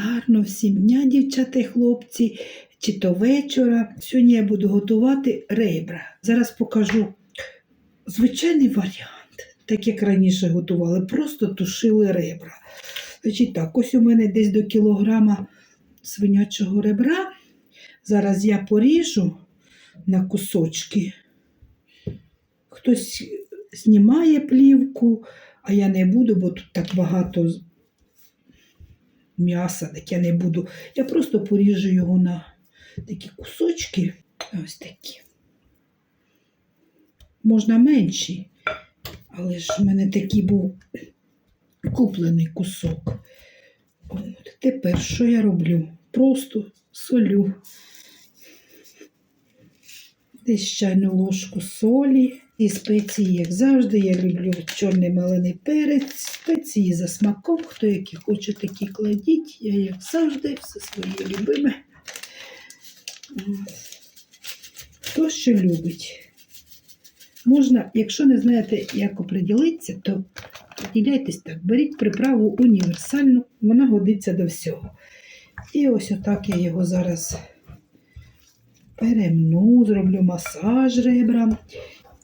гарно всім дня, дівчата і хлопці, чи то вечора. Сьогодні я буду готувати ребра. Зараз покажу звичайний варіант, так як раніше готували, просто тушили ребра. Значить так, ось у мене десь до кілограма свинячого ребра. Зараз я поріжу на кусочки. Хтось знімає плівку, а я не буду, бо тут так багато м'яса, так я не буду. Я просто поріжу його на такі кусочки. Ось такі. Можна менші, але ж в мене такий був куплений кусок. От. Тепер що я роблю? Просто солю. Десь чайну ложку солі і спеції, як завжди. Я люблю чорний малений перець, спеції за смаком. Хто які хоче, такі кладіть. Я, як завжди, все своє любиме. Хто що любить. Можна, якщо не знаєте, як оприділитися, то поділяйтесь так. Беріть приправу універсальну, вона годиться до всього. І ось отак я його зараз перемну, зроблю масаж ребрам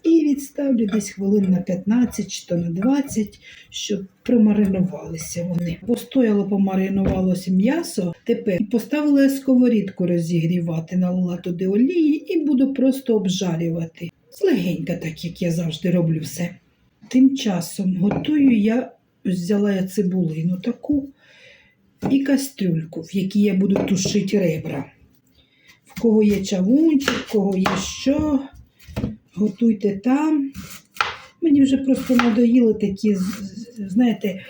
і відставлю десь хвилин на 15 чи то на 20, щоб промаринувалися вони. Постояло, помаринувалося м'ясо. Тепер поставила сковорідку розігрівати, налила туди олії і буду просто обжарювати. Злегенька, так як я завжди роблю все. Тим часом готую я взяла я цибулину таку і кастрюльку, в якій я буду тушити ребра. Кого є чавунчик, кого є що, готуйте там. Мені вже просто надоїли такі, знаєте,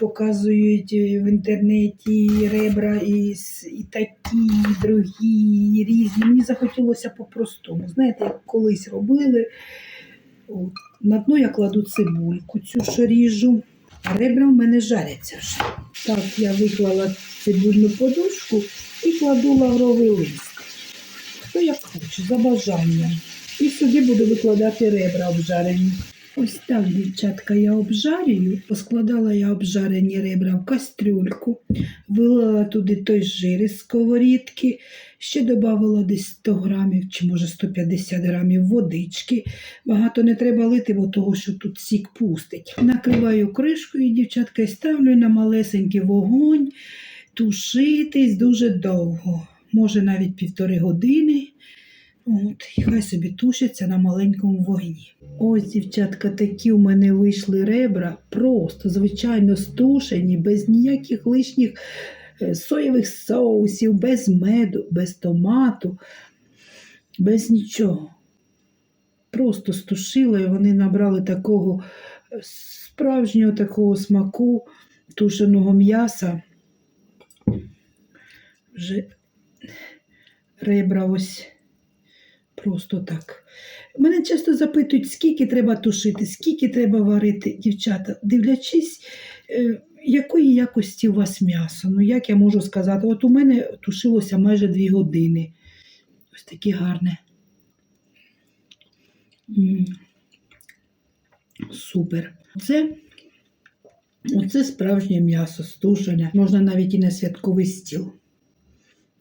показують в інтернеті ребра і, і такі, і другі, і різні. Мені захотілося по-простому. Знаєте, як колись робили. На дно я кладу цибульку, цю що ріжу, а ребра в мене жаряться вже. Так, я виклала цибульну подушку і кладу лавровий лист. Хто як хоче, за бажанням. І сюди буду викладати ребра обжарені. Ось так, дівчатка, я обжарюю. Поскладала я обжарені ребра в кастрюльку, вилила туди той жир із сковорідки, ще додавала десь 100 грамів чи може 150 грамів водички. Багато не треба лити, бо того, що тут сік пустить. Накриваю кришкою, дівчатка, і ставлю на малесенький вогонь, тушитись дуже довго, може навіть півтори години. От, і хай собі тушиться на маленькому вогні. Ось, дівчатка, такі у мене вийшли ребра, просто, звичайно, стушені, без ніяких лишніх е, соєвих соусів, без меду, без томату, без нічого. Просто стушила, і вони набрали такого е, справжнього такого смаку тушеного м'яса. Вже ребра ось просто так. Мене часто запитують, скільки треба тушити, скільки треба варити, дівчата, дивлячись, е, якої якості у вас м'ясо. Ну, як я можу сказати, от у мене тушилося майже дві години. Ось таке гарне. Супер. Це, оце справжнє м'ясо стушене. Можна навіть і на святковий стіл.